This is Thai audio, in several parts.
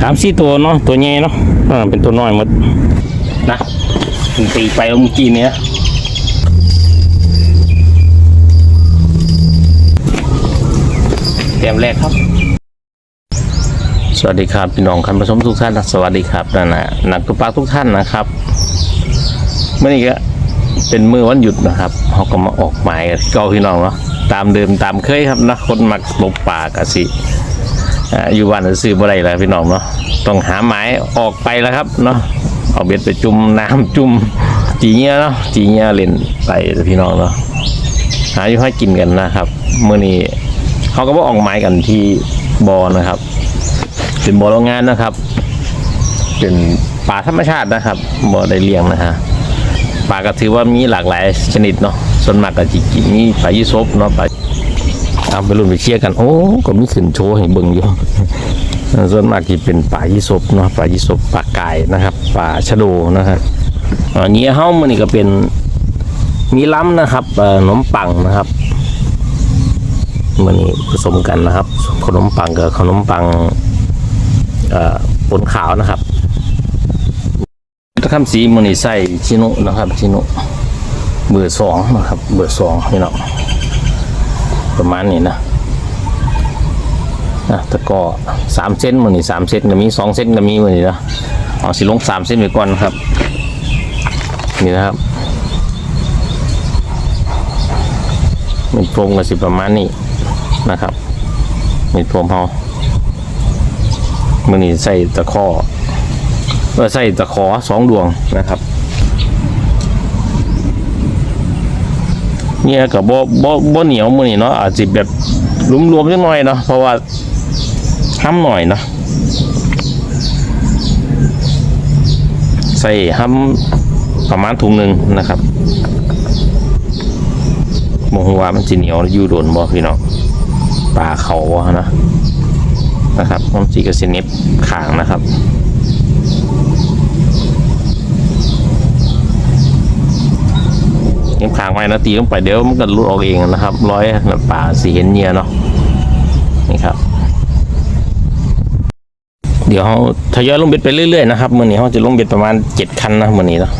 สามสี่ตัวเนาะตัวใหญ่เนาะอ่าเป็นตัวน้อยหมดนะถึงตีไปเมื่อกี้เนี้ยเตรียมแรกครับ สวัสดีครับพี่น้องคันผสมทุกท่านสวัสดีครับนะนะนักตุปลาทุกท่านนะครับเมื่อนี้ก็เป็นมือวันหยุดนะครับเขาก็มาออกหมายกันเก่าพี่น้องเนาะตามเดิมตามเคยครับนะคนมักตกป่ากะสิ อยู่บ้านก็ซื้อบ่ได้แล้วพี่น้องเนาะต้องหาหมายออกไปแล้วครับเนาะเอาเบ็ดไปจุ่มน้ำจุ่มจีเงี้ยเนาะจีเงี้ยเล่นไปพี่น้องเนาะหาอยู่ให้กินกันนะครับเมื่อนี้เขาก็บอกออกหมายกันที่บอนะครับเป็นบ่อโรงงานนะครับ เป็นป่าธรรมชาตินะครับบ่อได้เลี้ยงนะฮะป่าก็ถือว่ามีหลากหลายชนิดเนาะส่วนมากก็จิกินมีปลายี่สบเนาะปลา เอาไปรุ่นไปเชียร์กัน โอ้ก็มีขึ้นโชว์ให้เบิ่งอยู่ส่วนมากที่เป็นปลายี่สบเนาะปลายี่สบปลากายนะครับปลาชะโดนะครับอันนี้เฮ้ามันนี่ก็เป็นมีล้ำนะครับขนมปังนะครับมันนี่ผสมกันนะครับ ขนมปังกับขนมปังปนขาวนะครับตะคำสีมันนี่ใส่ชิโนนะครับชิโนเบอร์สองนะครับ เบอร์สองพี่น้อง ประมาณนี้นะนะแต่ก็สามเส้นมันนี่สามเส้นก็มีสองเส้นก็มีมันนี่นะเอาสิลงสามเส้นไปก่อนนครับ นี่นะครับมีโฟมกับสิประมาณนี้นะครับมีโฟมเขามือนี้ใส่ตะขอเออใส่ตะขอสองดวงนะครับ เนี่ยกับบ่บ่บ่เหนียวมือนี้เนาะอาจจะแบบรวมๆนิดหน่อยเนาะเพราะว่าห้ำหน่อยเนาะใส่ห้ำประมาณถุงหนึ่งนะครับมองว่ามันจะเหนียวอยู่โดนบ่พี่น้องปลาเขาวะนะนะครับน้ำจีกระสิน็บขางนะครับ เน็บขางไว้นะตีลงไปเดี๋ยวมันก็รุดออกเองนะครับ ร้อยน้ำป่าสีเห็นเนียเนาะนี่ครับ เดี๋ยวเขาทยอยลงเบ็ดไปเรื่อยๆนะครับมื่อนี้เขาจะลงเบ็ดประมาณเจ็ดคันนะมื่อนี้เนาะ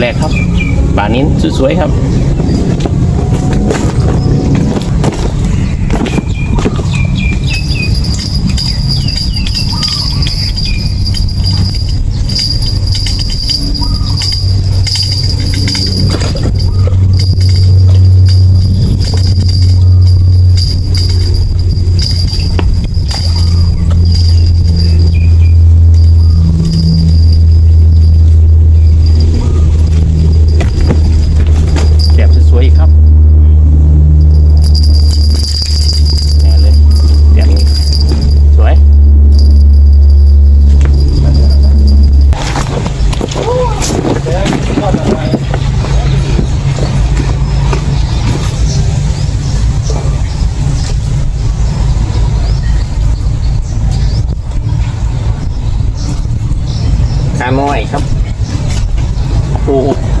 แรกครับป่านิ้นสวยๆครับ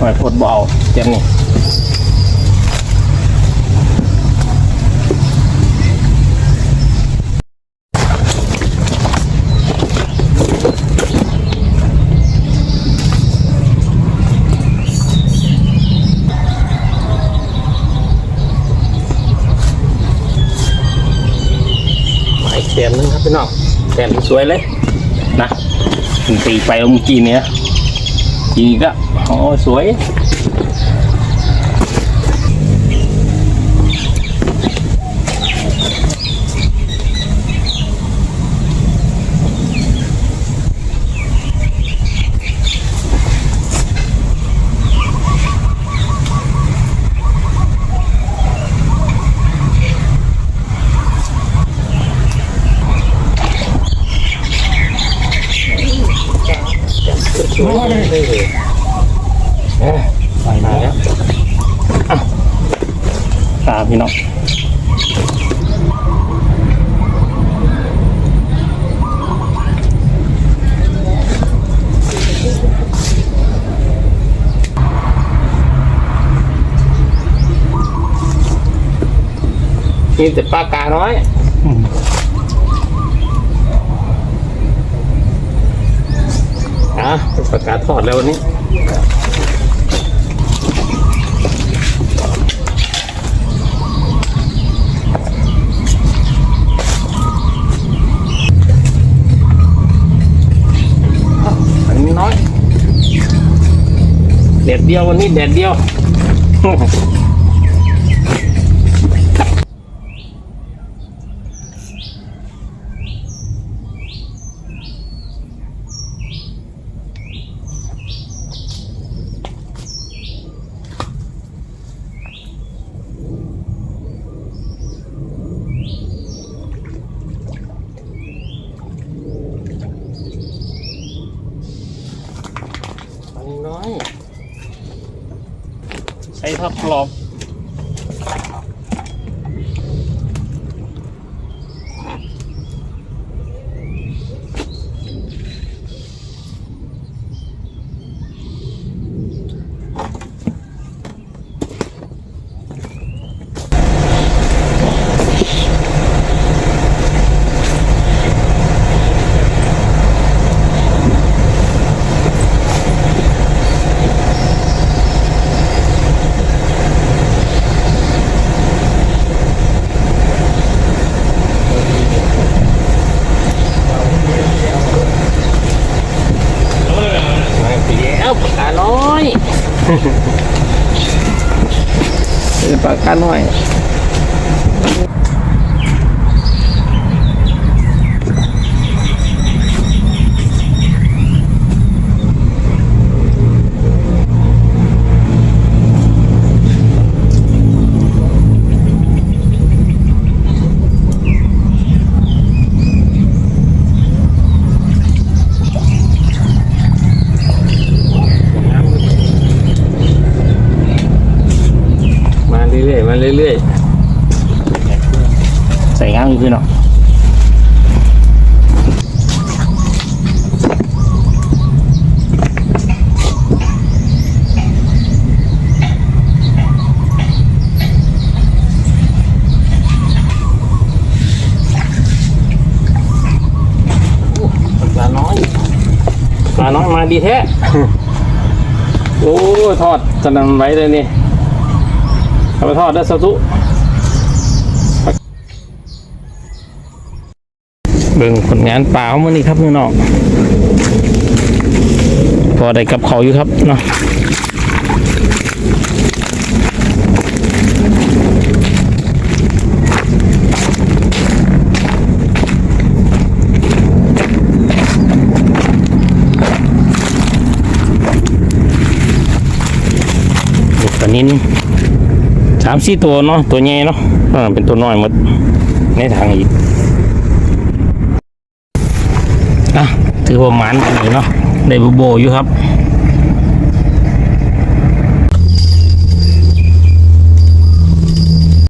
หอยพดเบาเจ็บนี่แต้มนึงครับพี่น้องแต้มสวยเลยนะตีไปเมื่อกี้เนี้ยอีกแล้ วยสวยเล ไปมาแล้วอะตามพี่น้องมีแต่ปลากาน้อยอะประกาทอดแล้ววันนี้ ดดเดียววันนี้แดดเดียว ครับกรอบมาเปียวปากกาน้อย เป็นปากกาน้อย มาเรื่อยๆ มาเรื่อย ๆใส่ง่างขึ้นเนาะปลาน้อยปลาน้อยมาดีแท้ โอ้ ทอดจะนำไว้เลยนี่เอาไปทอดได้สตุ เบิ่งผลงานเปล่าเมื่อนี้ครับพี่น้องพอได้กับเขาอยู่ครับเนาะลูกปลานินสามสี่ตัวเนาะตัวใหญ่เนาะเป็นตัวน้อยหมดในทางอีก อะถือว่าหมานกันอยู่เนาะได้บูโบอยู่ครับ